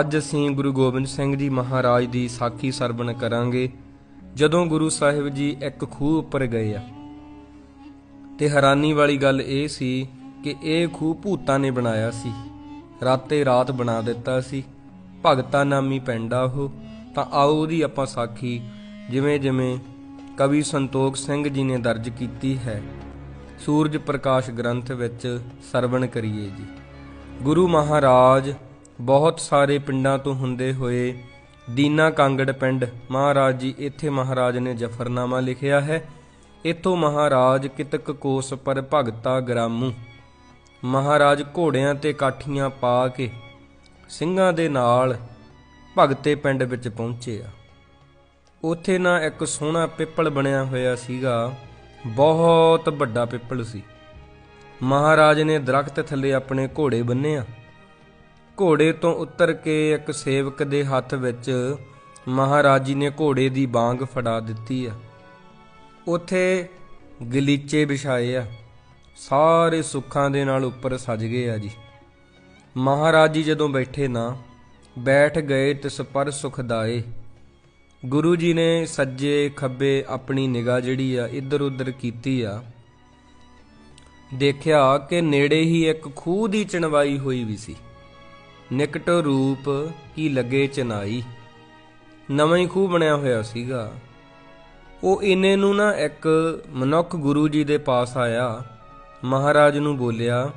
ਅੱਜ ਅਸੀਂ ਗੁਰੂ ਗੋਬਿੰਦ ਸਿੰਘ ਜੀ ਮਹਾਰਾਜ ਦੀ ਸਾਖੀ ਸਰਵਣ ਕਰਾਂਗੇ, ਜਦੋਂ ਗੁਰੂ ਸਾਹਿਬ ਜੀ ਇੱਕ ਖੂਹ ਉੱਪਰ ਗਏ ਆ। ਤੇ ਹੈਰਾਨੀ ਵਾਲੀ ਗੱਲ ਇਹ ਸੀ ਕਿ ਇਹ ਖੂਹ ਭੂਤਾਂ ਨੇ ਬਣਾਇਆ ਸੀ। ਰਾਤੇ ਰਾਤ ਬਣਾ ਦਿੱਤਾ ਸੀ। ਭਗਤਾ ਨਾਮੀ ਪਿੰਡ ਆ ਉਹ। ਤਾਂ ਆਓ ਉਹਦੀ ਆਪਾਂ ਸਾਖੀ, ਜਿਵੇਂ ਜਿਵੇਂ ਕਵੀ ਸੰਤੋਖ ਸਿੰਘ ਜੀ ਨੇ ਦਰਜ ਕੀਤੀ ਹੈ, ਸੂਰਜ ਪ੍ਰਕਾਸ਼ ਗ੍ਰੰਥ ਵਿੱਚ ਸਰਵਣ ਕਰੀਏ ਜੀ। ਗੁਰੂ ਮਹਾਰਾਜ ਬਹੁਤ ਸਾਰੇ ਪਿੰਡਾਂ ਤੋਂ ਹੁੰਦੇ ਹੋਏ ਦੀਨਾ ਕਾਂਗੜ ਪਿੰਡ ਮਹਾਰਾਜ ਜੀ ਇੱਥੇ ਮਹਾਰਾਜ ਨੇ ਜਫਰਨਾਮਾ ਲਿਖਿਆ ਹੈ। ਇਤੋਂ ਮਹਾਰਾਜ ਕਿਤਕ ਕੋਸ ਪਰ ਭਗਤਾ ਗਰਾਮੂ। ਮਹਾਰਾਜ ਘੋੜਿਆਂ ਤੇ ਕਾਠੀਆਂ ਪਾ ਕੇ ਸਿੰਘਾਂ ਦੇ ਨਾਲ ਭਗਤੇ ਪਿੰਡ ਵਿੱਚ ਪਹੁੰਚੇ ਆ ਉੱਥੇ ਨਾ ਇੱਕ ਸੋਹਣਾ ਪਿੱਪਲ ਬਣਿਆ ਹੋਇਆ ਸੀਗਾ, ਬਹੁਤ ਵੱਡਾ ਪਿੱਪਲ ਸੀ। ਮਹਾਰਾਜ ਨੇ ਦਰਖਤ ਥੱਲੇ ਆਪਣੇ ਘੋੜੇ ਬੰਨਿਆ ਘੋੜੇ ਤੋਂ ਉਤਰ ਕੇ ਇੱਕ ਸੇਵਕ ਦੇ ਹੱਥ ਵਿੱਚ ਮਹਾਰਾਜ ਜੀ ਨੇ ਘੋੜੇ ਦੀ ਬਾਂਗ ਫੜਾ ਦਿੱਤੀ ਆ। ਉਥੇ ਗਲੀਚੇ ਵਿਛਾਏ ਆ। ਸਾਰੇ ਸੁੱਖਾਂ ਦੇ ਨਾਲ ਉੱਪਰ ਸਜ ਗਏ ਆ ਜੀ। ਮਹਾਰਾਜ ਜੀ ਜਦੋਂ ਬੈਠੇ ਨਾ, ਬੈਠ ਗਏ ਤਿਸ ਪਰ ਸੁਖਦਾਏ ਗੁਰੂ ਜੀ ਨੇ ਸੱਜੇ ਖੱਬੇ ਆਪਣੀ ਨਿਗਾਹ ਜਿਹੜੀ ਆ ਇੱਧਰ ਉੱਧਰ ਕੀਤੀ ਆ। ਦੇਖਿਆ ਕਿ ਨੇੜੇ ਹੀ ਇੱਕ ਖੂਹ ਦੀ ਚਣਵਾਈ ਹੋਈ ਵੀ ਸੀ। ਨਿਕਟ ਰੂਪ ਕੀ ਲੱਗੇ ਚਨਾਈ। ਨਵਾਂ ਹੀ ਖੂਹ ਬਣਿਆ ਹੋਇਆ ਸੀਗਾ। ਉਹ ਇਨੇ ਨੂੰ ਨਾ ਇੱਕ ਮਨੁੱਖ ਗੁਰੂ ਜੀ ਦੇ ਪਾਸ ਆਇਆ। ਮਹਾਰਾਜ ਨੂੰ ਬੋਲਿਆ,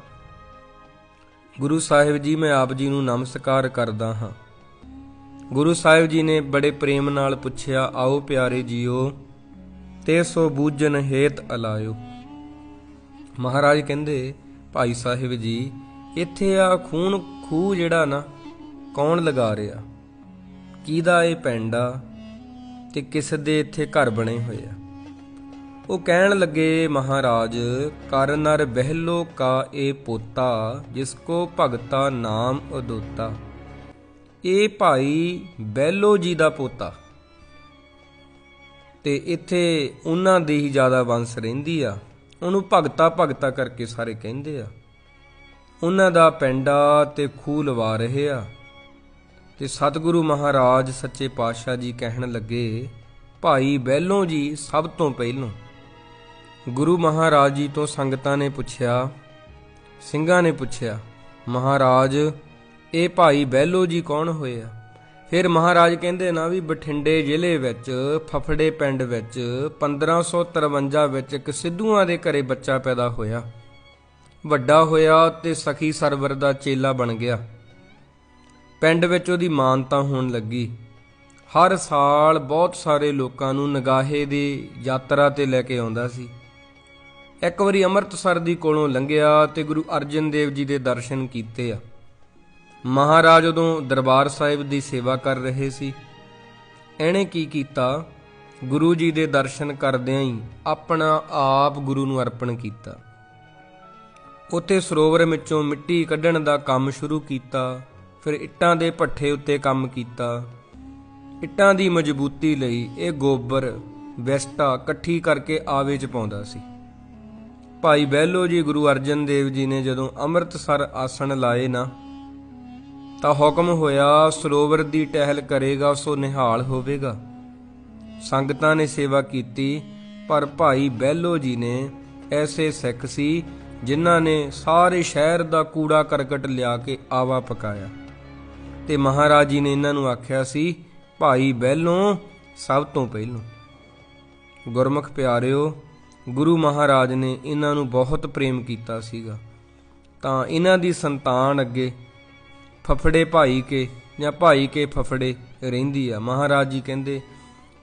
ਗੁਰੂ ਸਾਹਿਬ ਜੀ, ਮੈਂ ਆਪ ਜੀ ਨੂੰ ਨਮਸਕਾਰ ਕਰਦਾ ਹਾਂ। ਗੁਰੂ ਸਾਹਿਬ ਜੀ ਨੇ ਬੜੇ ਪ੍ਰੇਮ ਨਾਲ ਪੁੱਛਿਆ, ਆਓ ਪਿਆਰੇ ਜੀਓ, ਤੇ ਸੋ ਬੂਝਨ ਹੇਤ ਅਲਾਇਓ। ਮਹਾਰਾਜ ਕਹਿੰਦੇ, ਭਾਈ ਸਾਹਿਬ ਜੀ ਇੱਥੇ ਆ ਖੂਨ ਖੂਹ ਜਿਹੜਾ ਨਾ, ਕੌਣ ਲਗਾ ਰਿਹਾ? ਕਿਹਦਾ ਇਹ ਪਿੰਡ ਆ ਤੇ ਕਿਸ ਦੇ ਇੱਥੇ ਘਰ ਬਣੇ ਹੋਏ ਆ? ਉਹ ਕਹਿਣ ਲੱਗੇ, ਮਹਾਰਾਜ, ਕਰ ਨਰ ਬਹਿਲੋ ਕਾ ਇਹ ਪੋਤਾ, ਜਿਸ ਕੋ ਭਗਤਾ ਨਾਮ ਅਦੋਤਾ ਇਹ ਭਾਈ ਬਹਿਲੋ ਜੀ ਦਾ ਪੋਤਾ। ਤੇ ਇੱਥੇ ਉਹਨਾਂ ਦੀ ਹੀ ਜ਼ਿਆਦਾ ਵੰਸ ਰਹਿੰਦੀ ਆ। ਉਹਨੂੰ ਭਗਤਾ ਭਗਤਾ ਕਰਕੇ ਸਾਰੇ ਕਹਿੰਦੇ ਆ। ਉਹਨਾਂ ਦਾ ਪਿੰਡਾ ਤੇ ਖੂਹ ਲਵਾ ਰਹੇ ਆ। ਤੇ ਸਤਿਗੁਰੂ ਮਹਾਰਾਜ ਸੱਚੇ ਪਾਤਸ਼ਾਹ ਜੀ ਕਹਿਣ ਲੱਗੇ, ਭਾਈ ਬਹਿਲੋਂ ਜੀ, ਸਭ ਤੋਂ ਪਹਿਲੋਂ। ਗੁਰੂ ਮਹਾਰਾਜ ਜੀ ਤੋਂ ਸੰਗਤਾਂ ਨੇ ਪੁੱਛਿਆ, ਸਿੰਘਾਂ ਨੇ ਪੁੱਛਿਆ, ਮਹਾਰਾਜ, ਇਹ ਭਾਈ ਬਹਿਲੋ ਜੀ ਕੌਣ ਹੋਏ ਆ? ਫਿਰ ਮਹਾਰਾਜ ਕਹਿੰਦੇ, ਨਾ ਵੀ ਬਠਿੰਡੇ ਜ਼ਿਲ੍ਹੇ ਵਿੱਚ, ਫਫੜੇ ਪਿੰਡ ਵਿੱਚ 1553 ਵਿੱਚ ਇੱਕ ਸਿੱਧੂਆਂ ਦੇ ਘਰੇ ਬੱਚਾ ਪੈਦਾ ਹੋਇਆ। ਵੱਡਾ ਹੋਇਆ ਤੇ ਸਖੀ ਸਰਵਰ ਦਾ ਚੇਲਾ ਬਣ ਗਿਆ। ਪਿੰਡ ਵਿੱਚ ਉਹਦੀ ਮਾਨਤਾ ਹੋਣ ਲੱਗੀ। ਹਰ ਸਾਲ ਬਹੁਤ ਸਾਰੇ ਲੋਕਾਂ ਨੂੰ ਨਗਾਹੇ ਦੀ ਯਾਤਰਾ ਤੇ ਲੈ ਕੇ ਆਉਂਦਾ ਸੀ। ਇੱਕ ਵਾਰੀ ਅੰਮ੍ਰਿਤਸਰ ਦੀ ਕੋਲੋਂ ਲੰਘਿਆ ਤੇ ਗੁਰੂ ਅਰਜਨ ਦੇਵ ਜੀ ਦੇ ਦਰਸ਼ਨ ਕੀਤੇ ਆ। ਮਹਾਰਾਜ ਉਦੋਂ ਦਰਬਾਰ ਸਾਹਿਬ ਦੀ ਸੇਵਾ ਕਰ ਰਹੇ ਸੀ। ਇਹਨੇ ਕੀ ਕੀਤਾ? ਗੁਰੂ ਜੀ ਦੇ ਦਰਸ਼ਨ ਕਰਦਿਆਂ ਹੀ ਆਪਣਾ ਆਪ ਗੁਰੂ ਨੂੰ ਅਰਪਣ ਕੀਤਾ। ਉੱਥੇ ਸਰੋਵਰ ਵਿੱਚੋਂ ਮਿੱਟੀ ਕੱਢਣ ਦਾ ਕੰਮ ਸ਼ੁਰੂ ਕੀਤਾ, ਫਿਰ ਇੱਟਾਂ ਦੇ ਭੱਠੇ ਉੱਤੇ ਕੰਮ ਕੀਤਾ। ਇੱਟਾਂ ਦੀ ਮਜ਼ਬੂਤੀ ਲਈ ਇਹ ਗੋਬਰ ਵੈਸਟਾ ਇਕੱਠੀ ਕਰਕੇ ਆਵੇ ਚ ਪਾਉਂਦਾ ਸੀ। ਭਾਈ ਬਹਿਲੋ ਜੀ ਗੁਰੂ ਅਰਜਨ ਦੇਵ ਜੀ ਨੇ ਜਦੋਂ ਅੰਮ੍ਰਿਤਸਰ ਆਸਣ ਲਾਏ ਨਾ, ਤਾਂ ਹੁਕਮ ਹੋਇਆ ਸਰੋਵਰ ਦੀ ਟਹਿਲ ਕਰੇਗਾ, ਸੋ ਨਿਹਾਲ ਹੋਵੇਗਾ। ਸੰਗਤਾਂ ਨੇ ਸੇਵਾ ਕੀਤੀ, ਪਰ ਭਾਈ ਬਹਿਲੋ ਜੀ ਨੇ ਐਸੇ ਸਿੱਖ ਸੀ ਜਿਨ੍ਹਾਂ ਨੇ ਸਾਰੇ ਸ਼ਹਿਰ ਦਾ ਕੂੜਾ ਕਰਕਟ ਲਿਆ ਕੇ ਆਵਾ ਪਕਾਇਆ। ਤੇ ਮਹਾਰਾਜ ਜੀ ਨੇ ਇਹਨਾਂ ਨੂੰ ਆਖਿਆ ਸੀ, ਭਾਈ ਬਹਿਲੋਂ, ਸਭ ਤੋਂ ਪਹਿਲੋਂ। ਗੁਰਮੁਖ ਪਿਆਰਿਓ, ਗੁਰੂ ਮਹਾਰਾਜ ਨੇ ਇਹਨਾਂ ਨੂੰ ਬਹੁਤ ਪ੍ਰੇਮ ਕੀਤਾ ਸੀਗਾ। ਤਾਂ ਇਹਨਾਂ ਦੀ ਸੰਤਾਨ ਅੱਗੇ ਫਫੜੇ ਭਾਈ ਕੇ ਜਾਂ ਭਾਈ ਕੇ ਫਫੜੇ ਰਹਿੰਦੀ ਆ। ਮਹਾਰਾਜ ਜੀ ਕਹਿੰਦੇ,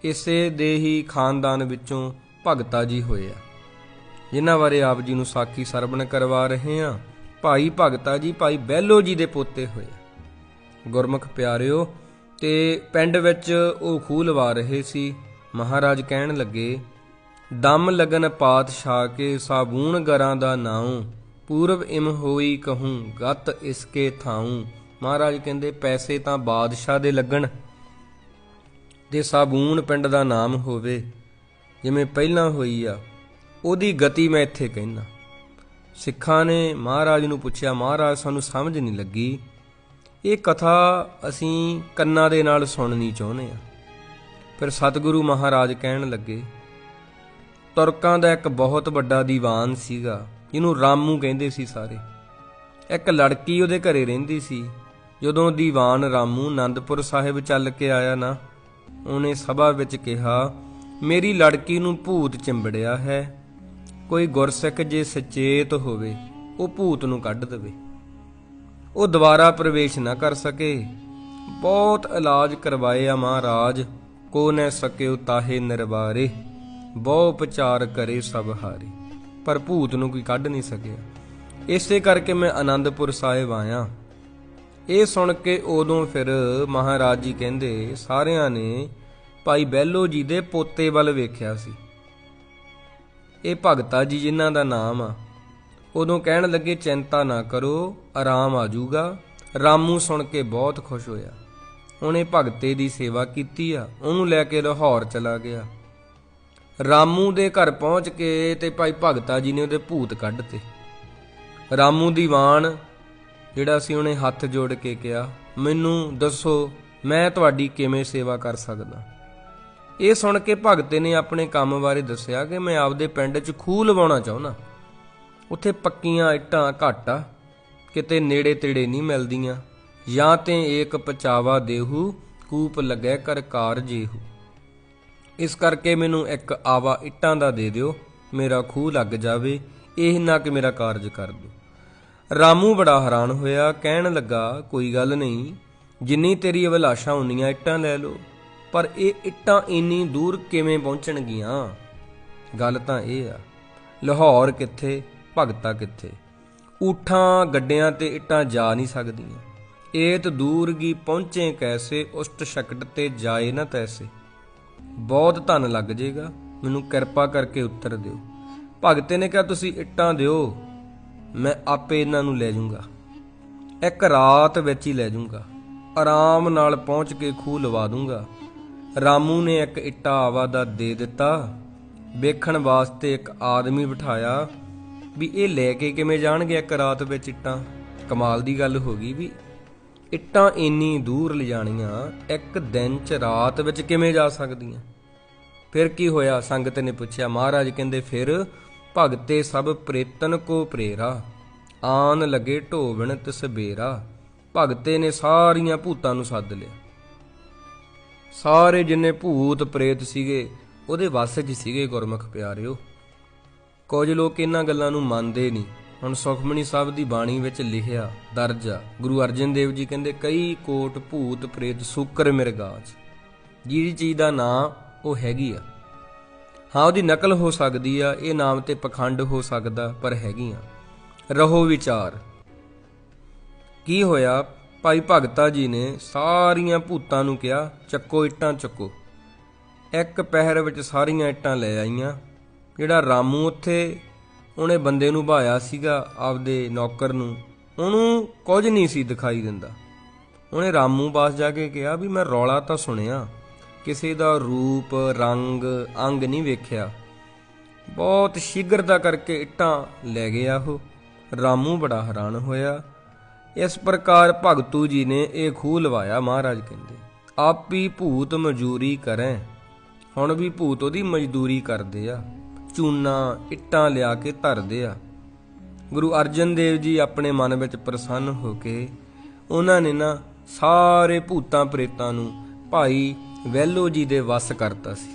ਇਸੇ ਦੇ ਹੀ ਖਾਨਦਾਨ ਵਿੱਚੋਂ ਭਗਤਾ ਜੀ ਹੋਏ ਆ। ਜਿਨ੍ਹਾਂ ਬਾਰੇ ਆਪ ਜੀ ਨੂੰ ਸਾਖੀ ਸਰਵਣ ਕਰਵਾ ਰਹੇ ਹਾਂ। ਭਾਈ ਭਗਤਾ ਜੀ, ਭਾਈ ਬਹਿਲੋ ਜੀ ਦੇ ਪੋਤੇ ਹੋਏ। ਗੁਰਮੁਖ ਪਿਆਰਿਓ, ਤੇ ਪਿੰਡ ਵਿੱਚ ਉਹ ਖੂਹ ਲਵਾ ਰਹੇ ਸੀ। ਮਹਾਰਾਜ ਕਹਿਣ ਲੱਗੇ, ਦਮ ਲਗਨ ਪਾਤਸ਼ਾਹ ਕੇ ਸਾਬੂਨ ਗਰਾਂ ਦਾ ਨਾਉ। ਪੂਰਬ ਇਮ ਹੋਈ ਕਹੂੰ, ਗਤ ਇਸਕੇ ਥਾਉ। ਮਹਾਰਾਜ ਕਹਿੰਦੇ, ਪੈਸੇ ਤਾਂ ਬਾਦਸ਼ਾਹ ਦੇ ਲੱਗਣ। ਤੇ ਸਾਬੂਨ ਪਿੰਡ ਦਾ ਨਾਮ ਹੋਵੇ, ਜਿਵੇਂ ਪਹਿਲਾਂ ਹੋਈ ਆ। ਉਹਦੀ ਗਤੀ ਮੈਂ ਇੱਥੇ ਕਹਿਣਾ ਸਿੱਖਾਂ ਨੇ ਮਹਾਰਾਜ ਨੂੰ ਪੁੱਛਿਆ, ਮਹਾਰਾਜ, ਸਾਨੂੰ ਸਮਝ ਨਹੀਂ ਲੱਗੀ। ਇਹ ਕਥਾ ਅਸੀਂ ਕੰਨਾਂ ਦੇ ਨਾਲ ਸੁਣਨੀ ਚਾਹੁੰਦੇ ਆ ਫਿਰ ਸਤਿਗੁਰੂ ਮਹਾਰਾਜ ਕਹਿਣ ਲੱਗੇ, ਤੁਰਕਾਂ ਦਾ ਇੱਕ ਬਹੁਤ ਵੱਡਾ ਦੀਵਾਨ ਸੀਗਾ, ਜਿਹਨੂੰ ਰਾਮੂ ਕਹਿੰਦੇ ਸੀ ਸਾਰੇ। ਇੱਕ ਲੜਕੀ ਉਹਦੇ ਘਰੇ ਰਹਿੰਦੀ ਸੀ। ਜਦੋਂ ਦੀਵਾਨ ਰਾਮੂ ਆਨੰਦਪੁਰ ਸਾਹਿਬ ਚੱਲ ਕੇ ਆਇਆ ਨਾ, ਉਹਨੇ ਸਭਾ ਵਿੱਚ ਕਿਹਾ, ਮੇਰੀ ਲੜਕੀ ਨੂੰ ਭੂਤ ਚਿੰਬੜਿਆ ਹੈ। ਕੋਈ ਗੁਰਸਿੱਖ ਜੇ ਸਚੇਤ ਹੋਵੇ, ਉਹ ਭੂਤ ਨੂੰ ਕੱਢ ਦੇਵੇ। ਉਹ ਦੁਬਾਰਾ ਪ੍ਰਵੇਸ਼ ਨਾ ਕਰ ਸਕੇ। ਬਹੁਤ ਇਲਾਜ ਕਰਵਾਏ ਆ ਮਹਾਰਾਜ, ਕੋ ਨੈ ਸਕਿਓ ਤਾਹੇ ਨਿਰਵਾਰੇ, ਬਹੁ ਉਪਚਾਰ ਕਰੇ ਸਭ ਹਾਰੇ। ਪਰ ਭੂਤ ਨੂੰ ਕੋਈ ਕੱਢ ਨਹੀਂ ਸਕਿਆ। ਇਸੇ ਕਰਕੇ ਮੈਂ ਆਨੰਦਪੁਰ ਸਾਹਿਬ ਆਇਆ। ਇਹ ਸੁਣ ਕੇ ਉਦੋਂ ਫਿਰ ਮਹਾਰਾਜ ਜੀ ਕਹਿੰਦੇ, ਸਾਰਿਆਂ ਨੇ ਭਾਈ ਬਹਿਲੋ ਜੀ ਦੇ ਪੋਤੇ ਵੱਲ ਵੇਖਿਆ ਸੀ। ਇਹ ਭਗਤਾ ਜੀ ਜਿਨ੍ਹਾਂ ਦਾ ਨਾਮ ਆ। ਉਦੋਂ ਕਹਿਣ ਲੱਗੇ, ਚਿੰਤਾ ਨਾ ਕਰੋ, ਆਰਾਮ ਆ ਜਾਊਗਾ। ਰਾਮੂ ਸੁਣ ਕੇ ਬਹੁਤ ਖੁਸ਼ ਹੋਇਆ। ਉਹਨੇ ਭਗਤੇ ਦੀ ਸੇਵਾ ਕੀਤੀ ਆ, ਉਹਨੂੰ ਲੈ ਕੇ ਲਾਹੌਰ ਚਲਾ ਗਿਆ। ਰਾਮੂ ਦੇ ਘਰ ਪਹੁੰਚ ਕੇ ਤੇ ਭਾਈ ਭਗਤਾ ਜੀ ਨੇ ਉਹਦੇ ਭੂਤ ਕੱਢਤੇ ਰਾਮੂ ਦੀਵਾਨ ਜਿਹੜਾ ਸੀ ਉਹਨੇ ਹੱਥ ਜੋੜ ਕੇ ਕਿਹਾ, ਮੈਨੂੰ ਦੱਸੋ, ਮੈਂ ਤੁਹਾਡੀ ਕਿਵੇਂ ਸੇਵਾ ਕਰ ਸਕਦਾ? ਇਹ ਸੁਣ ਕੇ ਭਗਤੇ ਨੇ ਆਪਣੇ ਕੰਮ ਬਾਰੇ ਦੱਸਿਆ ਕਿ ਮੈਂ ਆਪਦੇ ਪਿੰਡ 'ਚ ਖੂਹ ਲਵਾਉਣਾ ਚਾਹੁੰਦਾ। ਉੱਥੇ ਪੱਕੀਆਂ ਇੱਟਾਂ ਘੱਟ ਆ, ਕਿਤੇ ਨੇੜੇ ਤੇੜੇ ਨਹੀਂ ਮਿਲਦੀਆਂ। ਜਾਂ ਤੇ ਏਕ ਪਚਾਵਾ ਦੇਹੂ, ਕੂਪ ਲੱਗੈ ਕਰ ਕਾਰ ਜੇਹੂ। ਇਸ ਕਰਕੇ ਮੈਨੂੰ ਇੱਕ ਆਵਾ ਇੱਟਾਂ ਦਾ ਦੇ ਦਿਓ, ਮੇਰਾ ਖੂਹ ਲੱਗ ਜਾਵੇ, ਇਹ ਨਾ ਕਿ ਮੇਰਾ ਕਾਰਜ ਕਰ ਦਿਓ ਰਾਮੂ ਬੜਾ ਹੈਰਾਨ ਹੋਇਆ, ਕਹਿਣ ਲੱਗਾ, ਕੋਈ ਗੱਲ ਨਹੀਂ, ਜਿੰਨੀ ਤੇਰੀ ਅਭਿਲਾਸ਼ਾ, ਉਨੀਆਂ ਇੱਟਾਂ ਲੈ ਲਓ। ਪਰ ਇਹ ਇੱਟਾਂ ਇੰਨੀ ਦੂਰ ਕਿਵੇਂ ਪਹੁੰਚਣਗੀਆਂ? ਗੱਲ ਤਾਂ ਇਹ ਆ, ਲਾਹੌਰ ਕਿੱਥੇ, ਭਗਤਾ ਕਿੱਥੇ? ਊਠਾਂ, ਗੱਡਿਆਂ ਤੇ ਇੱਟਾਂ ਜਾ ਨਹੀਂ ਸਕਦੀਆਂ। ਏਤ ਦੂਰ ਗੀ ਪਹੁੰਚੇ ਕੈਸੇ ਉਸਤ ਸ਼ਕਟ ਤੇ ਜਾਏ ਨਾ ਤੈਸੇ। ਬਹੁਤ ਧਨ ਲੱਗ ਜਾਏਗਾ ਮੈਨੂੰ ਕਿਰਪਾ ਕਰਕੇ ਉੱਤਰ ਦਿਓ। ਭਗਤੇ ਨੇ ਕਿਹਾ, ਤੁਸੀਂ ਇੱਟਾਂ ਦਿਓ, ਮੈਂ ਆਪੇ ਇਹਨਾਂ ਨੂੰ ਲੈ ਜਾਊਂਗਾ ਇੱਕ ਰਾਤ ਵਿੱਚ ਹੀ ਲੈ ਜਾਊਂਗਾ ਆਰਾਮ ਨਾਲ ਪਹੁੰਚ ਕੇ ਖੂਹ ਲਵਾ ਦੂੰਗਾ। ਰਾਮੂ ਨੇ ਇੱਕ ਇੱਟਾ ਆਵਾ ਦਾ ਦੇ ਦਿੱਤਾ। ਵੇਖਣ ਵਾਸਤੇ ਇੱਕ ਆਦਮੀ ਬਿਠਾਇਆ ਵੀ ਇਹ ਲੈ ਕੇ ਕਿਵੇਂ ਜਾਣਗੇ ਇੱਕ ਰਾਤ ਵਿੱਚ ਇੱਟਾਂ? ਕਮਾਲ ਦੀ ਗੱਲ ਹੋ ਗਈ ਵੀ ਇੱਟਾਂ ਇੰਨੀ ਦੂਰ ਲਿਜਾਣੀਆਂ, ਇੱਕ ਦਿਨ ਚ ਰਾਤ ਵਿੱਚ ਕਿਵੇਂ ਜਾ ਸਕਦੀਆਂ? ਫਿਰ ਕੀ ਹੋਇਆ? ਸੰਗਤ ਨੇ ਪੁੱਛਿਆ, ਮਹਾਰਾਜ ਕਹਿੰਦੇ, ਫਿਰ ਭਗਤੇ ਸਭ ਪ੍ਰੇਤਨ ਕੋ ਪ੍ਰੇਰਾ, ਆਨ ਲਗੇ ਢੋਵਣ ਤਸਬੇਰਾ ਭਗਤੇ ਨੇ ਸਾਰੀਆਂ ਭੂਤਾਂ ਨੂੰ ਸੱਦ ਲਿਆ। ਸਾਰੇ ਜਿੰਨੇ ਭੂਤ ਪ੍ਰੇਤ ਸੀਗੇ, ਉਹਦੇ ਵੱਸ 'ਚ ਸੀਗੇ ਗੁਰਮੁਖ ਪਿਆਰਿਓ। ਕੁਝ ਲੋਕ ਇਹਨਾਂ ਗੱਲਾਂ ਨੂੰ ਮੰਨਦੇ ਨਹੀਂ। ਹੁਣ ਸੁਖਮਣੀ ਸਾਹਿਬ ਦੀ ਬਾਣੀ ਵਿੱਚ ਲਿਖਿਆ, ਦਰਜ ਆ। ਗੁਰੂ ਅਰਜਨ ਦੇਵ ਜੀ ਕਹਿੰਦੇ, ਕਈ ਕੋਟ ਭੂਤ ਪ੍ਰੇਤ ਸੂਕਰ ਮਿਰਗਾਜ ਜਿਹੜੀ ਚੀਜ਼ ਦਾ ਨਾਂ ਉਹ ਹੈਗੀ ਆ। ਹਾਂ, ਉਹਦੀ ਨਕਲ ਹੋ ਸਕਦੀ ਆ, ਇਹ ਨਾਮ ਤੇ ਪਖੰਡ ਹੋ ਸਕਦਾ, ਪਰ ਹੈਗੀਆਂ। ਰਹੋ ਵਿਚਾਰ। ਕੀ ਹੋਇਆ? ਭਾਈ ਭਗਤਾ ਜੀ ਨੇ ਸਾਰੀਆਂ ਭੂਤਾਂ ਨੂੰ ਕਿਹਾ, ਚੱਕੋ ਇੱਟਾਂ ਚੱਕੋ। ਇੱਕ ਪਹਿਰ ਵਿੱਚ ਸਾਰੀਆਂ ਇੱਟਾਂ ਲੈ ਆਈਆਂ। ਜਿਹੜਾ ਰਾਮੂ ਉੱਥੇ, ਉਹਨੇ ਬੰਦੇ ਨੂੰ ਭਾਇਆ ਸੀਗਾ ਆਪਦੇ ਨੌਕਰ ਨੂੰ। ਉਹਨੂੰ ਕੁਝ ਨਹੀਂ ਸੀ ਦਿਖਾਈ ਦਿੰਦਾ। ਉਹਨੇ ਰਾਮੂ ਪਾਸ ਜਾ ਕੇ ਕਿਹਾ ਵੀ ਮੈਂ ਰੌਲਾ ਤਾਂ ਸੁਣਿਆ, ਕਿਸੇ ਦਾ ਰੂਪ, ਰੰਗ, ਅੰਗ ਨਹੀਂ ਵੇਖਿਆ। ਬਹੁਤ ਸ਼ੀਘਰਤਾ ਕਰਕੇ ਇੱਟਾਂ ਲੈ ਗਿਆ ਉਹ। ਰਾਮੂ ਬੜਾ ਹੈਰਾਨ ਹੋਇਆ। ਇਸ ਪ੍ਰਕਾਰ ਭਗਤੂ ਜੀ ਨੇ ਇਹ ਖੂਹ ਲਵਾਇਆ ਮਹਾਰਾਜ ਕਹਿੰਦੇ, ਆਪੀ ਭੂਤ ਮਜ਼ਦੂਰੀ ਕਰੈ। ਹੁਣ ਵੀ ਭੂਤ ਉਹਦੀ ਮਜ਼ਦੂਰੀ ਕਰਦੇ ਆ, ਚੂਨਾ, ਇੱਟਾਂ ਲਿਆ ਕੇ ਧਰਦੇ ਆ। ਗੁਰੂ ਅਰਜਨ ਦੇਵ ਜੀ ਆਪਣੇ ਮਨ ਵਿੱਚ ਪ੍ਰਸੰਨ ਹੋ ਕੇ ਉਹਨਾਂ ਨੇ ਨਾ ਸਾਰੇ ਭੂਤਾਂ ਪ੍ਰੇਤਾਂ ਨੂੰ ਭਾਈ ਵੈਲੋ ਜੀ ਦੇ ਵਸ ਕਰਤਾ ਸੀ।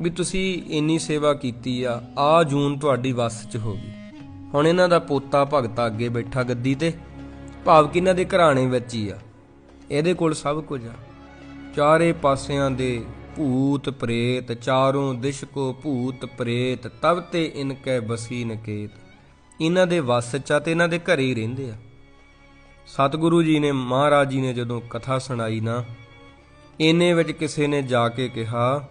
ਵੀ ਤੁਸੀਂ ਇੰਨੀ ਸੇਵਾ ਕੀਤੀ ਆ ਆ ਜੂਨ ਤੁਹਾਡੀ ਵਸ 'ਚ ਹੋ ਗਈ। ਹੁਣ ਇਹਨਾਂ ਦਾ ਪੋਤਾ ਭਗਤਾ ਅੱਗੇ ਬੈਠਾ ਗੱਦੀ ਤੇ। ਭਾਵ ਕਿ ਇਹਨਾਂ ਦੇ ਘਰਾਣੇ ਵਿੱਚ ਹੀ ਆ। ਇਹਦੇ ਕੋਲ ਸਭ ਕੁਝ ਆ। ਚਾਰੇ ਪਾਸਿਆਂ ਦੇ ਭੂਤ ਪ੍ਰੇਤ, ਚਾਰੋਂ ਦਿਸ਼ ਕੋ ਭੂਤ ਪ੍ਰੇਤ ਤਬ ਤੇ ਇਨਕੈ ਬਸੀ ਨਕੇਤ ਇਹਨਾਂ ਦੇ ਵਸ ਚ ਆ ਤੇ ਇਹਨਾਂ ਦੇ ਘਰੇ ਹੀ ਰਹਿੰਦੇ ਆ। ਸਤਿਗੁਰੂ ਜੀ ਨੇ, ਮਹਾਰਾਜ ਜੀ ਨੇ ਜਦੋਂ ਕਥਾ ਸੁਣਾਈ ਨਾ, ਇਹਨੇ ਵਿੱਚ ਕਿਸੇ ਨੇ ਜਾ ਕੇ ਕਿਹਾ,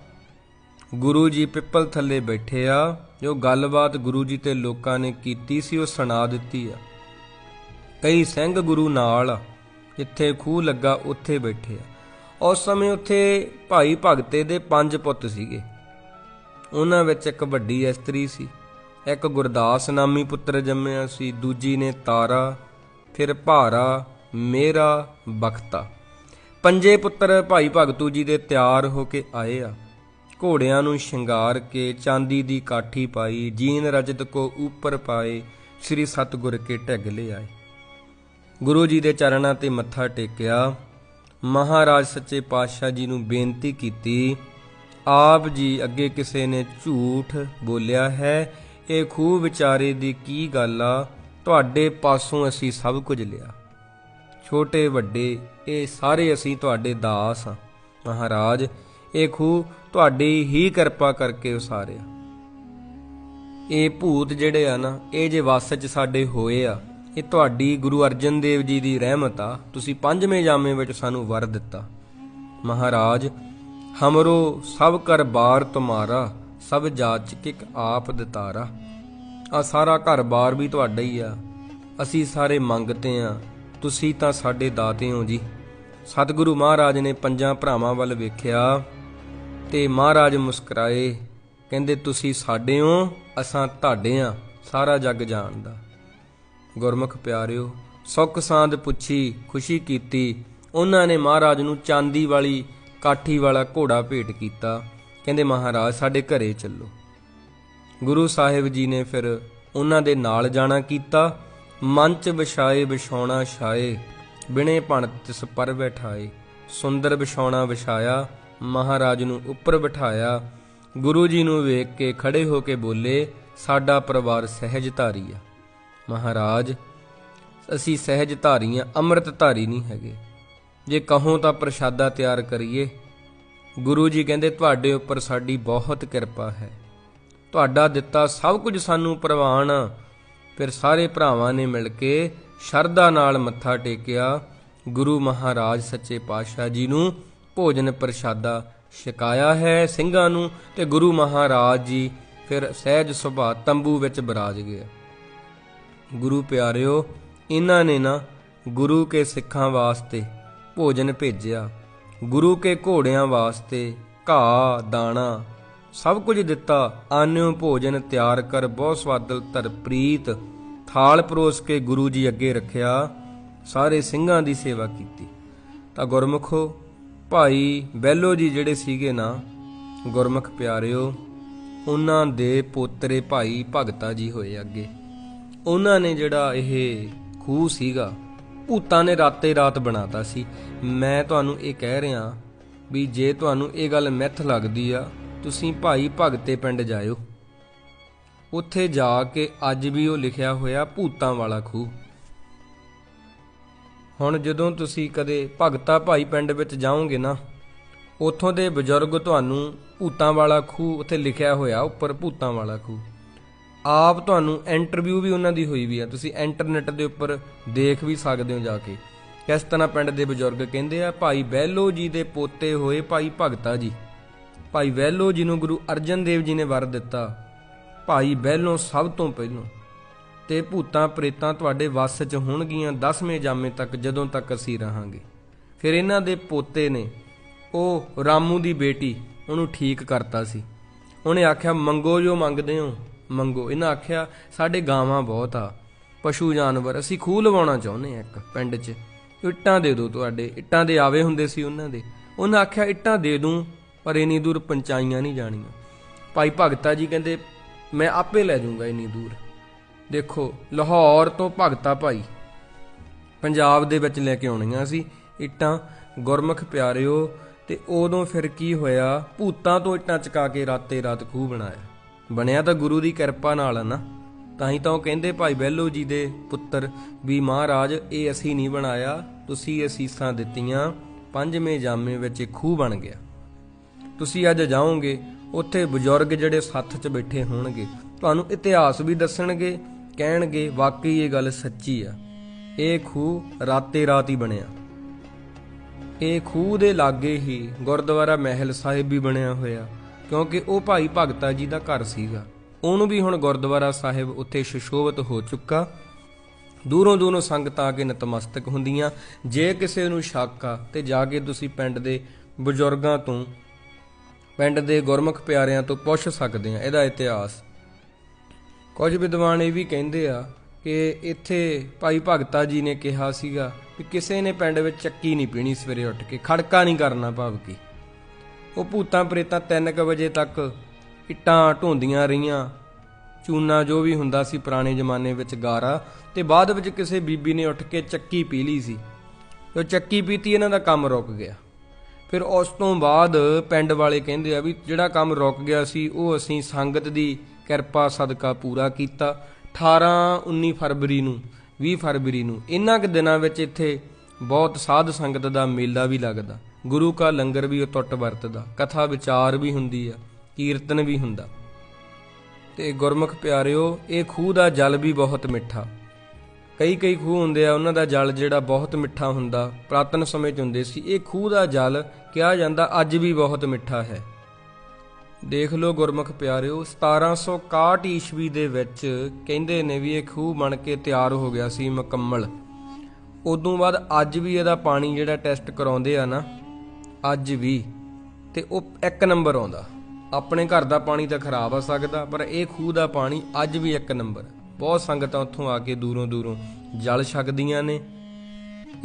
ਗੁਰੂ ਜੀ ਪਿੱਪਲ ਥੱਲੇ ਬੈਠੇ ਆ, ਜੋ ਗੱਲਬਾਤ ਗੁਰੂ ਜੀ ਤੇ ਲੋਕਾਂ ਨੇ ਕੀਤੀ ਸੀ, ਉਹ ਸੁਣਾ ਦਿੱਤੀ ਆ। ਕਈ ਸਿੰਘ ਗੁਰੂ ਨਾਲ ਆ, ਜਿੱਥੇ ਖੂਹ ਲੱਗਾ ਉੱਥੇ ਬੈਠੇ ਆ। ਉਸ ਸਮੇਂ ਉੱਥੇ ਭਾਈ ਭਗਤੇ ਦੇ ਪੰਜ ਪੁੱਤ ਸੀਗੇ। ਉਹਨਾਂ ਵਿੱਚ ਇੱਕ ਵੱਡੀ ਇਸਤਰੀ ਸੀ ਇੱਕ ਗੁਰਦਾਸ ਨਾਮੀ ਪੁੱਤਰ ਜੰਮਿਆ ਸੀ ਦੂਜੀ ਨੇ ਤਾਰਾ ਫਿਰ ਭਾਰਾ ਮੇਰਾ ਬਖਤਾ। ਪੰਜੇ ਪੁੱਤਰ ਭਾਈ ਭਗਤੂ ਜੀ ਦੇ ਤਿਆਰ ਹੋ ਕੇ ਆਏ ਆ। ਘੋੜਿਆਂ ਨੂੰ ਸ਼ਿੰਗਾਰ ਕੇ ਚਾਂਦੀ ਦੀ ਕਾਠੀ ਪਾਈ ਜੀਨ ਰਜਤ ਕੋ ਉੱਪਰ ਪਾਏ ਸ੍ਰੀ ਸਤਗੁਰ ਕੇ ਢਿੱਗ ਲਿਆਏ। ਗੁਰੂ ਜੀ ਦੇ ਚਰਨਾਂ ਤੇ ਮੱਥਾ ਟੇਕਿਆ। ਮਹਾਰਾਜ ਸੱਚੇ ਪਾਤਸ਼ਾਹ ਜੀ ਨੂੰ ਬੇਨਤੀ ਕੀਤੀ, ਆਪ ਜੀ ਅੱਗੇ ਕਿਸੇ ਨੇ ਝੂਠ ਬੋਲਿਆ ਹੈ, ਇਹ ਖੂਹ ਵਿਚਾਰੇ ਦੀ ਕੀ ਗੱਲ ਆ? ਤੁਹਾਡੇ ਪਾਸੋਂ ਅਸੀਂ ਸਭ ਕੁਝ ਲਿਆ। ਛੋਟੇ ਵੱਡੇ, ਇਹ ਸਾਰੇ ਅਸੀਂ ਤੁਹਾਡੇ ਦਾਸ ਹਾਂ ਮਹਾਰਾਜ, ਇਹ ਖੂਹ ਤੁਹਾਡੀ ਹੀ ਕਿਰਪਾ ਕਰਕੇ ਉਸਾਰਿਆ। ਇਹ ਭੂਤ ਜਿਹੜੇ ਆ ਨਾ, ਇਹ ਜੇ ਵਸ ਚ ਸਾਡੇ ਹੋਏ ਆ ਇਹ ਤੁਹਾਡੀ ਗੁਰੂ ਅਰਜਨ ਦੇਵ ਜੀ ਦੀ ਰਹਿਮਤ ਆ, ਤੁਸੀਂ ਪੰਜਵੇਂ ਜਾਮੇ ਵਿੱਚ ਸਾਨੂੰ ਵਰ ਦਿੱਤਾ। ਮਹਾਰਾਜ, ਹਮਰੋ ਸਭ ਕਰ ਬਾਰ ਤੁਮਾਰਾ, ਸਭ ਜਾਚਕਿਕ ਆਪ ਦਿਤਾਰਾ। ਆ ਸਾਰਾ ਘਰ-ਬਾਰ ਵੀ ਤੁਹਾਡਾ ਹੀ ਆ। ਅਸੀਂ ਸਾਰੇ ਮੰਗਤੇ ਆ, ਤੁਸੀਂ ਤਾਂ ਸਾਡੇ ਦਾਤੇ ਹੋ ਜੀ। ਸਤਿਗੁਰੂ ਮਹਾਰਾਜ ਨੇ ਪੰਜਾਂ ਭਰਾਵਾਂ ਵੱਲ ਵੇਖਿਆ ਤੇ ਮਹਾਰਾਜ ਮੁਸਕਰਾਏ, ਕਹਿੰਦੇ, ਤੁਸੀਂ ਸਾਡੇ ਹੋ, ਅਸਾਂ ਤੁਹਾਡੇ ਆ, ਸਾਰਾ ਜੱਗ ਜਾਣਦਾ। ਗੁਰਮੁਖ ਪਿਆਰਿਓ, ਸੁੱਖ ਸਾਂਦ ਪੁੱਛੀ, ਖੁਸ਼ੀ ਕੀਤੀ। ਉਹਨਾਂ ਨੇ ਮਹਾਰਾਜ ਨੂੰ ਚਾਂਦੀ ਵਾਲੀ ਕਾਠੀ ਵਾਲਾ ਘੋੜਾ ਭੇਟ ਕੀਤਾ। ਕਹਿੰਦੇ, ਮਹਾਰਾਜ, ਸਾਡੇ ਘਰੇ ਚੱਲੋ। ਗੁਰੂ ਸਾਹਿਬ ਜੀ ਨੇ ਫਿਰ ਉਹਨਾਂ ਦੇ ਨਾਲ ਜਾਣਾ ਕੀਤਾ। ਮੰਚ ਵਿਛਾਏ, ਵਿਛਾਉਣਾ ਛਾਏ, ਬਿਨੇ ਭਣ ਤਿਸ ਪਰ ਬੈਠਾਏ। ਸੁੰਦਰ ਵਿਛਾਉਣਾ ਵਿਛਾਇਆ, ਮਹਾਰਾਜ ਨੂੰ ਉੱਪਰ ਬਿਠਾਇਆ। ਗੁਰੂ ਜੀ ਨੂੰ ਵੇਖ ਕੇ ਖੜੇ ਹੋ ਕੇ ਬੋਲੇ, ਸਾਡਾ ਪਰਿਵਾਰ ਸਹਿਜ ਧਾਰੀ ਆ। ਮਹਾਰਾਜ, ਅਸੀਂ ਸਹਿਜ ਧਾਰੀ ਆ ਅੰਮ੍ਰਿਤ ਧਾਰੀ ਨਹੀਂ ਹੈਗੇ। ਜੇ ਕਹੋ ਤਾਂ ਪ੍ਰਸ਼ਾਦਾ ਤਿਆਰ ਕਰੀਏ। ਗੁਰੂ ਜੀ ਕਹਿੰਦੇ, ਤੁਹਾਡੇ ਉੱਪਰ ਸਾਡੀ ਬਹੁਤ ਕਿਰਪਾ ਹੈ। ਤੁਹਾਡਾ ਦਿੱਤਾ ਸਭ ਕੁਝ ਸਾਨੂੰ ਪ੍ਰਵਾਨ। ਫਿਰ ਸਾਰੇ ਭਰਾਵਾਂ ਨੇ ਮਿਲ ਕੇ ਸ਼ਰਧਾ ਨਾਲ ਮੱਥਾ ਟੇਕਿਆ। ਗੁਰੂ ਮਹਾਰਾਜ ਸੱਚੇ ਪਾਤਸ਼ਾਹ ਜੀ ਨੂੰ ਭੋਜਨ ਪ੍ਰਸ਼ਾਦਾ ਛਕਾਇਆ ਹੈ ਸਿੰਘਾਂ ਨੂੰ ਤੇ ਗੁਰੂ ਮਹਾਰਾਜ ਜੀ ਫਿਰ ਸਹਿਜ ਸੁਭਾ ਤੰਬੂ ਵਿੱਚ ਬਰਾਜ ਗਏ। ਗੁਰੂ ਪਿਆਰਿਓ, ਇਹਨਾਂ ਨੇ ਨਾ ਗੁਰੂ ਕੇ ਸਿੱਖਾਂ ਵਾਸਤੇ ਭੋਜਨ ਭੇਜਿਆ। ਗੁਰੂ ਕੇ ਘੋੜਿਆਂ ਵਾਸਤੇ ਘਾਹ, ਦਾਣਾ, ਸਭ ਕੁਝ ਦਿੱਤਾ। ਆਨਿਓ ਭੋਜਨ ਤਿਆਰ ਕਰ ਬਹੁਤ ਸਵਾਦਲ ਧਰ ਪ੍ਰੀਤ ਥਾਲ ਪਰੋਸ ਕੇ ਗੁਰੂ ਜੀ ਅੱਗੇ ਰੱਖਿਆ। ਸਾਰੇ ਸਿੰਘਾਂ ਦੀ ਸੇਵਾ ਕੀਤੀ। ਤਾਂ ਗੁਰਮੁਖੋ, ਭਾਈ ਬੈਲੋ ਜੀ ਜਿਹੜੇ ਸੀਗੇ ਨਾ, ਗੁਰਮੁਖ ਪਿਆਰਿਓ, ਉਹਨਾਂ ਦੇ ਪੋਤਰੇ ਭਾਈ ਭਗਤਾ ਜੀ ਹੋਏ ਅੱਗੇ। ਉਹਨਾਂ ਨੇ ਜਿਹੜਾ ਇਹ ਖੂਹ ਸੀਗਾ, ਭੂਤਾਂ ਨੇ ਰਾਤੇ ਰਾਤ ਬਣਾਤਾ ਸੀ। ਮੈਂ ਤੁਹਾਨੂੰ ਇਹ ਕਹਿ ਰਿਹਾ ਵੀ ਜੇ ਤੁਹਾਨੂੰ ਇਹ ਗੱਲ ਮਿੱਥ ਲੱਗਦੀ ਆ, ਤੁਸੀਂ ਭਾਈ ਭਗਤੇ ਪਿੰਡ ਜਾਇਓ। ਉੱਥੇ ਜਾ ਕੇ ਅੱਜ ਵੀ ਉਹ ਲਿਖਿਆ ਹੋਇਆ ਭੂਤਾਂ ਵਾਲਾ ਖੂਹ। ਹੁਣ ਜਦੋਂ ਤੁਸੀਂ ਕਦੇ ਭਗਤਾ ਭਾਈ ਪਿੰਡ ਵਿੱਚ ਜਾਓਗੇ ਨਾ, ਉੱਥੋਂ ਦੇ ਬਜ਼ੁਰਗ ਤੁਹਾਨੂੰ ਭੂਤਾਂ ਵਾਲਾ ਖੂਹ ਉੱਥੇ ਲਿਖਿਆ ਹੋਇਆ ਉੱਪਰ ਭੂਤਾਂ ਵਾਲਾ ਖੂਹ। ਆਪ ਤੁਹਾਨੂੰ ਇੰਟਰਵਿਊ ਵੀ ਉਹਨਾਂ ਦੀ ਹੋਈ ਵੀ ਆ। ਤੁਸੀਂ ਇੰਟਰਨੈਟ ਦੇ ਉੱਪਰ ਦੇਖ ਵੀ ਸਕਦੇ ਹੋ ਜਾ ਕੇ। ਕਿਸ ਤਰ੍ਹਾਂ ਪਿੰਡ ਦੇ ਬਜ਼ੁਰਗ ਕਹਿੰਦੇ ਆ, ਭਾਈ ਬਹਿਲੋ ਜੀ ਦੇ ਪੋਤੇ ਹੋਏ ਭਾਈ ਭਗਤਾ ਜੀ। ਭਾਈ ਬਹਿਲੋ ਜੀ ਨੂੰ ਗੁਰੂ ਅਰਜਨ ਦੇਵ ਜੀ ਨੇ ਵਰ ਦਿੱਤਾ। ਭਾਈ ਬਹਿਲੋਂ ਸਭ ਤੋਂ ਪਹਿਲਾਂ। ਤੇ ਭੂਤਾਂ ਪ੍ਰੇਤਾਂ ਤੁਹਾਡੇ ਵੱਸ 'ਚ ਹੋਣਗੀਆਂ 10ਵੇਂ ਜਾਮੇ ਤੱਕ ਜਦੋਂ ਤੱਕ ਅਸੀਂ ਰਹਾਂਗੇ। ਫਿਰ ਇਹਨਾਂ ਦੇ ਪੋਤੇ ਨੇ ਉਹ ਰਾਮੂ ਦੀ ਬੇਟੀ, ਉਹਨੂੰ ਠੀਕ ਕਰਤਾ ਸੀ। ਉਹਨੇ ਆਖਿਆ, ਮੰਗੋ ਜੋ ਮੰਗਦੇ ਹੋ ਮੰਗੋ। ਇਹਨਾਂ ਆਖਿਆ, ਸਾਡੇ ਗਾਵਾਂ ਬਹੁਤ ਆ। ਪਸ਼ੂ ਜਾਨਵਰ, ਅਸੀਂ ਖੂਹ ਲਵਾਉਣਾ ਚਾਹੁੰਦੇ ਆ ਇੱਕ ਪਿੰਡ 'ਚ। ਇੱਟਾਂ ਦੇ ਦਿਓ ਤੁਹਾਡੇ। ਇੱਟਾਂ ਦੇ ਆਵੇ ਹੁੰਦੇ ਸੀ ਉਹਨਾਂ ਦੇ। ਉਹਨਾਂ ਆਖਿਆ, ਇੱਟਾਂ ਦੇ ਦੂੰ, ਪਰ ਇਨੀ ਦੂਰ ਪੰਚਾਈਆਂ ਨਹੀਂ ਜਾਣੀਆਂ। ਭਾਈ ਭਗਤਾ ਜੀ ਕਹਿੰਦੇ, ਮੈਂ ਆਪੇ ਲੈ ਜਾਊਂਗਾ ਇਨੀ ਦੂਰ। ਦੇਖੋ, ਲਾਹੌਰ ਤੋਂ ਭਗਤਾ ਭਾਈ, ਪੰਜਾਬ ਦੇ ਵਿੱਚ ਲੈ ਕੇ ਆਉਣੀਆਂ ਸੀ ਇੱਟਾਂ। ਗੁਰਮੁਖ ਪਿਆਰਿਓ, ਤੇ ਉਦੋਂ ਫਿਰ ਕੀ ਹੋਇਆ? ਭੂਤਾਂ ਤੋਂ ਇੱਟਾਂ ਚਕਾ ਕੇ ਰਾਤੇ ਰਾਤ ਖੂਹ ਬਣਾਇਆ। ਬਣਿਆ ਤਾਂ ਗੁਰੂ ਦੀ ਕਿਰਪਾ ਨਾਲ ਆ ਨਾ। ਤਾਂ ਹੀ ਤਾਂ ਉਹ ਕਹਿੰਦੇ, ਭਾਈ ਬਹਿਲੋ ਜੀ ਦੇ ਪੁੱਤਰ, ਵੀ ਮਹਾਰਾਜ, ਇਹ ਅਸੀਂ ਨਹੀਂ ਬਣਾਇਆ, ਤੁਸੀਂ ਅਸੀਸਾਂ ਦਿੱਤੀਆਂ, ਪੰਜਵੇਂ ਜਾਮੇ ਵਿੱਚ ਇਹ ਖੂਹ ਬਣ ਗਿਆ। ਤੁਸੀਂ ਅੱਜ ਜਾਓਗੇ, ਉੱਥੇ ਬਜ਼ੁਰਗ ਜਿਹੜੇ ਸੱਥ 'ਚ ਬੈਠੇ ਹੋਣਗੇ, ਤੁਹਾਨੂੰ ਇਤਿਹਾਸ ਵੀ ਦੱਸਣਗੇ, ਕਹਿਣਗੇ, ਵਾਕਈ ਇਹ ਗੱਲ ਸੱਚੀ ਆ। ਇਹ ਖੂਹ ਰਾਤੇ ਰਾਤ ਹੀ ਬਣਿਆ। ਇਹ ਖੂਹ ਦੇ ਲਾਗੇ ਹੀ ਗੁਰਦੁਆਰਾ ਮਹਿਲ ਸਾਹਿਬ ਵੀ ਬਣਿਆ ਹੋਇਆ। ਕਿਉਂਕਿ ਉਹ ਭਾਈ ਭਗਤਾ ਜੀ ਦਾ ਘਰ ਸੀਗਾ। ਉਹਨੂੰ ਵੀ ਹੁਣ ਗੁਰਦੁਆਰਾ ਸਾਹਿਬ ਉੱਥੇ ਸ਼ਸ਼ੋਭਤ ਹੋ ਚੁੱਕਾ। ਦੂਰੋਂ ਦੂਰੋਂ ਸੰਗਤਾਂ ਆ ਕੇ ਨਤਮਸਤਕ ਹੁੰਦੀਆਂ। ਜੇ ਕਿਸੇ ਨੂੰ ਸ਼ੱਕ ਆ ਤੇ ਜਾ ਕੇ ਤੁਸੀਂ ਪਿੰਡ ਦੇ ਬਜ਼ੁਰਗਾਂ ਤੋਂ, ਪਿੰਡ ਦੇ ਗੁਰਮੁਖ ਪਿਆਰਿਆਂ ਤੋਂ ਪੁੱਛ ਸਕਦੇ ਆ। ਇਹਦਾ ਇਤਿਹਾਸ। ਕੁਝ ਵਿਦਵਾਨ ਇਹ ਵੀ ਕਹਿੰਦੇ ਆ ਕਿ ਇੱਥੇ ਭਾਈ ਭਗਤਾ ਜੀ ਨੇ ਕਿਹਾ ਸੀਗਾ ਕਿ ਕਿਸੇ ਨੇ ਪਿੰਡ ਵਿੱਚ ਚੱਕੀ ਨਹੀਂ ਪੀਣੀ ਸਵੇਰੇ ਉੱਠ ਕੇ, ਖੜਕਾ ਨਹੀਂ ਕਰਨਾ ਭਾਵ ਕੀ। ਉਹ ਭੂਤਾਂ ਪ੍ਰੇਤਾਂ 3:00 ਵਜੇ ਤੱਕ ਇੱਟਾਂ ਢੋਂਦੀਆਂ ਰਹੀਆਂ। ਚੂਨਾ ਜੋ ਵੀ ਹੁੰਦਾ ਸੀ ਪੁਰਾਣੇ ਜ਼ਮਾਨੇ ਵਿੱਚ ਗਾਰਾ ਤੇ ਬਾਅਦ ਵਿੱਚ ਕਿਸੇ ਬੀਬੀ ਨੇ ਉੱਠ ਕੇ ਚੱਕੀ ਪੀ ਲਈ ਸੀ। ਉਹ ਚੱਕੀ ਪੀਤੀ ਇਹਨਾਂ ਦਾ ਕੰਮ ਰੁਕ ਗਿਆ। ਫਿਰ ਉਸ ਤੋਂ ਬਾਅਦ ਪਿੰਡ ਵਾਲੇ ਕਹਿੰਦੇ ਆ ਵੀ ਜਿਹੜਾ ਕੰਮ ਰੁਕ ਗਿਆ ਸੀ, ਉਹ ਅਸੀਂ ਸੰਗਤ ਦੀ ਕਿਰਪਾ ਸਦਕਾ ਪੂਰਾ ਕੀਤਾ। 18 19 ਫਰਵਰੀ ਨੂੰ 20 ਫਰਵਰੀ ਨੂੰ। ਇਹਨਾਂ ਕੁ ਦਿਨਾਂ ਵਿੱਚ ਇੱਥੇ ਬਹੁਤ ਸਾਧ ਸੰਗਤ ਦਾ ਮੇਲਾ ਵੀ ਲੱਗਦਾ। ਗੁਰੂ ਕਾ ਲੰਗਰ ਵੀ ਉਹ ਟੁੱਟ ਵਰਤਦਾ, ਕਥਾ ਵਿਚਾਰ ਵੀ ਹੁੰਦੀ ਆ, ਕੀਰਤਨ ਵੀ ਹੁੰਦਾ। ਤੇ ਗੁਰਮੁਖ ਪਿਆਰਿਓ, ਇਹ ਖੂਹ ਦਾ ਜਲ ਵੀ ਬਹੁਤ ਮਿੱਠਾ। ਕਈ ਕਈ ਖੂਹ ਹੁੰਦੇ ਆ, ਉਹਨਾਂ ਦਾ ਜਲ ਜਿਹੜਾ ਬਹੁਤ ਮਿੱਠਾ ਹੁੰਦਾ, ਪ੍ਰਾਤਨ ਸਮੇਂ 'ਚ ਹੁੰਦੇ ਸੀ, ਇਹ ਖੂਹ ਦਾ ਜਲ ਕਿਹਾ ਜਾਂਦਾ ਅੱਜ ਵੀ ਬਹੁਤ ਮਿੱਠਾ ਹੈ। ਦੇਖ ਲਓ ਗੁਰਮੁਖ ਪਿਆਰਿਓ 1761 ਈਸਵੀ ਦੇ ਵਿੱਚ ਕਹਿੰਦੇ ਨੇ ਵੀ ਇਹ ਖੂਹ ਬਣ ਕੇ ਤਿਆਰ ਹੋ ਗਿਆ ਸੀ ਮੁਕੰਮਲ। ਉਦੋਂ ਬਾਅਦ ਅੱਜ ਵੀ ਇਹਦਾ ਪਾਣੀ ਜਿਹੜਾ ਟੈਸਟ ਕਰਾਉਂਦੇ ਆ ਨਾ ਅੱਜ ਵੀ ਤੇ ਉਹ ਇੱਕ ਨੰਬਰ ਆਉਂਦਾ। ਆਪਣੇ ਘਰ ਦਾ ਪਾਣੀ ਤਾਂ ਖਰਾਬ ਆ ਸਕਦਾ, ਪਰ ਇਹ ਖੂਹ ਦਾ ਪਾਣੀ ਅੱਜ ਵੀ ਇੱਕ ਨੰਬਰ। ਬਹੁਤ ਸੰਗਤਾਂ ਉੱਥੋਂ ਆ ਕੇ ਦੂਰੋਂ ਦੂਰੋਂ ਜਲ ਛਕਦੀਆਂ ਨੇ।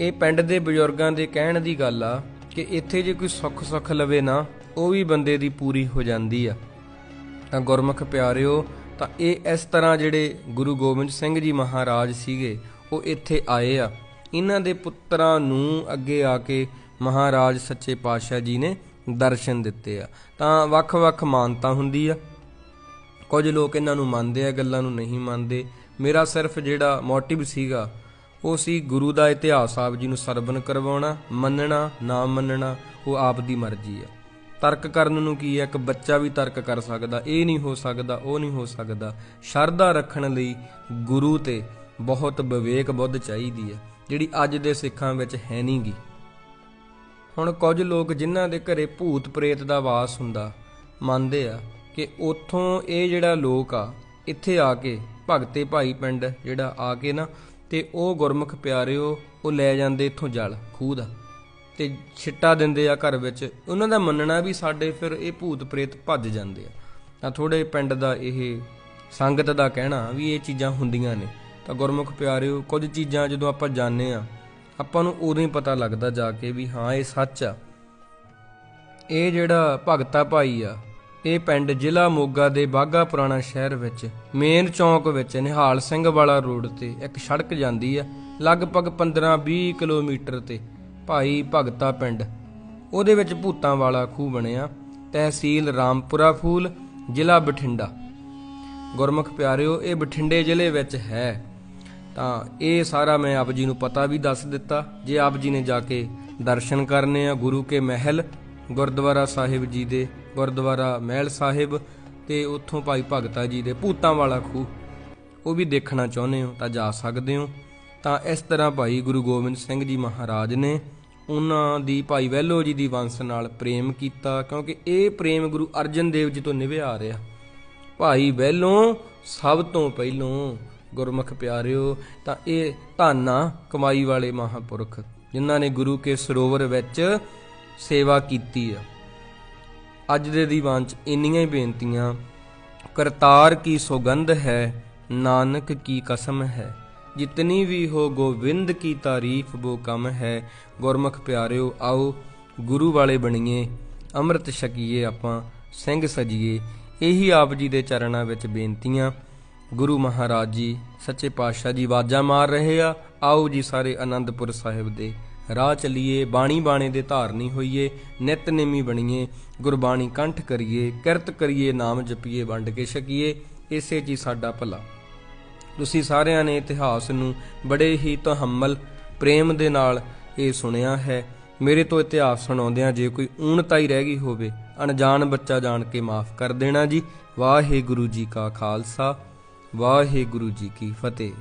ਇਹ ਪਿੰਡ ਦੇ ਬਜ਼ੁਰਗਾਂ ਦੇ ਕਹਿਣ ਦੀ ਗੱਲ ਆ ਕਿ ਇੱਥੇ ਜੇ ਕੋਈ ਸੁੱਖ ਸੁੱਖ ਲਵੇ ਨਾ, ਉਹ ਵੀ ਬੰਦੇ ਦੀ ਪੂਰੀ ਹੋ ਜਾਂਦੀ ਆ। ਤਾਂ ਗੁਰਮੁਖ ਪਿਆਰਿਓ, ਤਾਂ ਇਹ ਇਸ ਤਰ੍ਹਾਂ ਜਿਹੜੇ ਗੁਰੂ ਗੋਬਿੰਦ ਸਿੰਘ ਜੀ ਮਹਾਰਾਜ ਸੀਗੇ, ਉਹ ਇੱਥੇ ਆਏ ਆ। ਇਹਨਾਂ ਦੇ ਪੁੱਤਰਾਂ ਨੂੰ ਅੱਗੇ ਆ ਕੇ ਮਹਾਰਾਜ ਸੱਚੇ ਪਾਤਸ਼ਾਹ ਜੀ ਨੇ ਦਰਸ਼ਨ ਦਿੱਤੇ ਆ। ਤਾਂ ਵੱਖ-ਵੱਖ ਮਾਨਤਾ ਹੁੰਦੀ ਆ। ਕੁਝ ਲੋਕ ਇਹਨਾਂ ਨੂੰ ਮੰਨਦੇ ਆ, ਗੱਲਾਂ ਨੂੰ ਨਹੀਂ ਮੰਨਦੇ। ਮੇਰਾ ਸਿਰਫ ਜਿਹੜਾ ਮੋਟਿਵ ਸੀਗਾ, ਉਹ ਸੀ ਗੁਰੂ ਦਾ ਇਤਿਹਾਸ, ਆਪ ਜੀ ਨੂੰ ਸਰਵਨ ਕਰਵਾਉਣਾ, ਮੰਨਣਾ, ਨਾ ਮੰਨਣਾ, ਉਹ ਆਪ ਦੀ ਮਰਜ਼ੀ ਆ। ਤਰਕ ਕਰਨ ਨੂੰ ਕੀ ਹੈ ਇੱਕ ਬੱਚਾ ਵੀ ਤਰਕ ਕਰ ਸਕਦਾ, ਇਹ ਨਹੀਂ ਹੋ ਸਕਦਾ, ਉਹ ਨਹੀਂ ਹੋ ਸਕਦਾ। ਸ਼ਰਧਾ ਰੱਖਣ ਲਈ ਗੁਰੂ ਤੇ ਬਹੁਤ ਵਿਵੇਕ ਬੁੱਧ ਚਾਹੀਦੀ ਹੈ ਜਿਹੜੀ ਅੱਜ ਦੇ ਸਿੱਖਾਂ ਵਿੱਚ ਹੈ ਨਹੀਂਗੀ ਹੁਣ ਕੁਝ ਲੋਕ ਜਿਨ੍ਹਾਂ ਦੇ ਘਰੇ ਭੂਤ ਪ੍ਰੇਤ ਦਾ ਵਾਸ ਹੁੰਦਾ, ਮੰਨਦੇ ਆ ਕਿ ਉੱਥੋਂ ਇਹ ਜਿਹੜਾ ਲੋਕ ਆ, ਇੱਥੇ ਆ ਕੇ ਭਗਤੇ ਭਾਈ ਪਿੰਡ ਜਿਹੜਾ ਆ ਕੇ ਨਾ, ਤੇ ਉਹ ਗੁਰਮੁਖ ਪਿਆਰਿਓ, ਉਹ ਲੈ ਜਾਂਦੇ ਇੱਥੋਂ ਜਲ, ਖੂਹ ਦਾ। ਤੇ ਛਿੱਟਾ ਦਿੰਦੇ ਆ ਘਰ ਵਿੱਚ। ਉਹਨਾਂ ਦਾ ਮੰਨਣਾ ਵੀ ਸਾਡੇ ਫਿਰ ਇਹ ਭੂਤ ਪ੍ਰੇਤ ਭੱਜ ਜਾਂਦੇ ਆ। ਤਾਂ ਥੋੜੇ ਪਿੰਡ ਦਾ ਇਹ ਸੰਗਤ ਦਾ ਕਹਿਣਾ ਵੀ ਇਹ ਚੀਜ਼ਾਂ ਹੁੰਦੀਆਂ ਨੇ। ਤਾਂ ਗੁਰਮੁਖ ਪਿਆਰਿਓ, ਕੁਝ ਚੀਜ਼ਾਂ ਜਦੋਂ ਆਪਾਂ ਜਾਣਦੇ ਆ ਆਪਾਂ ਨੂੰ ਉਦੋਂ ਹੀ ਪਤਾ ਲੱਗਦਾ ਜਾ ਕੇ ਵੀ ਹਾਂ, ਇਹ ਸੱਚ ਆ। ਇਹ ਜਿਹੜਾ ਭਗਤਾ ਭਾਈ ਆ, ਇਹ ਪਿੰਡ ਜ਼ਿਲ੍ਹਾ ਮੋਗਾ ਦੇ ਬਾਗਾ ਪੁਰਾਣਾ ਸ਼ਹਿਰ ਵਿੱਚ, ਮੇਨ ਚੌਂਕ ਵਿੱਚ, ਨਿਹਾਲ ਸਿੰਘ ਵਾਲਾ ਰੋਡ ਤੇ ਇੱਕ ਸੜਕ ਜਾਂਦੀ ਆ, ਲਗਭਗ 15-20 ਕਿਲੋਮੀਟਰ ਤੇ, ਭਾਈ ਭਗਤਾ ਪਿੰਡ। ਉਹਦੇ ਵਿੱਚ ਭੂਤਾਂ ਵਾਲਾ ਖੂਹ ਬਣਿਆ, ਤਹਿਸੀਲ ਰਾਮਪੁਰਾ ਫੂਲ, ਜ਼ਿਲ੍ਹਾ ਬਠਿੰਡਾ। ਗੁਰਮੁਖ ਪਿਆਰਿਓ, ਇਹ ਬਠਿੰਡੇ ਜ਼ਿਲ੍ਹੇ ਵਿੱਚ ਹੈ। ਤਾਂ ਇਹ ਸਾਰਾ ਮੈਂ ਆਪ ਜੀ ਨੂੰ ਪਤਾ ਵੀ ਦੱਸ ਦਿੱਤਾ। ਜੇ ਆਪ ਜੀ ਨੇ ਜਾ ਕੇ ਦਰਸ਼ਨ ਕਰਨੇ ਆ ਗੁਰੂ ਕੇ ਮਹਿਲ, ਗੁਰਦੁਆਰਾ ਸਾਹਿਬ ਜੀ ਦੇ, ਗੁਰਦੁਆਰਾ ਮਹਿਲ ਸਾਹਿਬ ਤੇ ਉੱਥੋਂ ਭਾਈ ਭਗਤਾ ਜੀ ਦੇ ਭੂਤਾਂ ਵਾਲਾ ਖੂਹ, ਉਹ ਵੀ ਦੇਖਣਾ ਚਾਹੁੰਦੇ ਹੋ ਤਾਂ ਜਾ ਸਕਦੇ ਹੋ। ਤਾਂ ਇਸ ਤਰ੍ਹਾਂ ਭਾਈ ਗੁਰੂ ਗੋਬਿੰਦ ਸਿੰਘ ਜੀ ਮਹਾਰਾਜ ਨੇ ਉਹਨਾਂ ਦੀ ਭਾਈ ਵੈਲੋ ਜੀ ਦੀ ਵੰਸ਼ ਨਾਲ ਪ੍ਰੇਮ ਕੀਤਾ, ਕਿਉਂਕਿ ਇਹ ਪ੍ਰੇਮ ਗੁਰੂ ਅਰਜਨ ਦੇਵ ਜੀ ਤੋਂ ਨਿਭਿਆ ਆ ਰਿਹਾ। ਭਾਈ ਵੈਲੋਂ ਸਭ ਤੋਂ ਪਹਿਲੋਂ ਗੁਰਮੁਖ ਪਿਆਰਿਓ, ਤਾਂ ਇਹ ਧਾਨਾ ਕਮਾਈ ਵਾਲੇ ਮਹਾਪੁਰਖ, ਜਿਨ੍ਹਾਂ ਨੇ ਗੁਰੂ ਕੇ ਸਰੋਵਰ ਵਿੱਚ ਸੇਵਾ ਕੀਤੀ ਆ। ਅੱਜ ਦੇ ਦੀਵਾਨ ਚ ਇੰਨੀਆਂ ਹੀ ਬੇਨਤੀਆਂ, ਕਰਤਾਰ ਕੀ ਸੁਗੰਧ ਹੈ, ਨਾਨਕ ਕੀ ਕਸਮ ਹੈ। ਜਿਤਨੀ ਵੀ ਹੋ ਗੋਵਿੰਦ ਕੀ ਤਾਰੀਫ ਬੋ ਕਮ ਹੈ, ਗੁਰਮੁਖ ਪਿਆਰਿਓ, ਆਓ ਗੁਰੂ ਵਾਲੇ ਬਣੀਏ, ਅੰਮ੍ਰਿਤ ਛਕੀਏ ਆਪਾਂ, ਸਿੰਘ ਸਜੀਏ। ਇਹੀ ਆਪ ਜੀ ਦੇ ਚਰਨਾਂ ਵਿੱਚ ਬੇਨਤੀਆਂ ਗੁਰੂ ਮਹਾਰਾਜ ਜੀ, ਸੱਚੇ ਪਾਤਸ਼ਾਹ ਜੀ ਆਵਾਜ਼ਾਂ ਮਾਰ ਰਹੇ ਆ। ਆਓ ਜੀ ਸਾਰੇ ਆਨੰਦਪੁਰ ਸਾਹਿਬ ਦੇ ਰਾਹ ਚਲੀਏ ਬਾਣੀ ਬਾਣੇ ਦੇ ਧਾਰਨੀ ਹੋਈਏ, ਨਿਤਨੇਮੀ ਬਣੀਏ, ਗੁਰਬਾਣੀ ਕੰਠ ਕਰੀਏ, ਕਿਰਤ ਕਰੀਏ, ਨਾਮ ਜਪੀਏ, ਵੰਡ ਕੇ ਛਕੀਏ, ਇਸੇ ਜੀ ਸਾਡਾ ਭਲਾ। ਤੁਸੀਂ ਸਾਰਿਆਂ ਨੇ ਇਤਿਹਾਸ ਨੂੰ ਬੜੇ ਹੀ ਤਹਮਲ ਪ੍ਰੇਮ ਦੇ ਨਾਲ ਇਹ ਸੁਣਿਆ ਹੈ। ਮੇਰੇ ਤੋਂ ਇਤਿਹਾਸ ਸੁਣਾਉਂਦਿਆਂ ਜੇ ਕੋਈ ਊਣਤਾ ਹੀ ਰਹਿ ਗਈ ਹੋਵੇ, ਅਣਜਾਣ ਬੱਚਾ ਜਾਣ ਕੇ ਮਾਫ ਕਰ ਦੇਣਾ ਜੀ। ਵਾਹਿਗੁਰੂ ਜੀ ਕਾ ਖਾਲਸਾ। ਵਾਹਿਗੁਰੂ ਜੀ ਕੀ ਫਤਿਹ।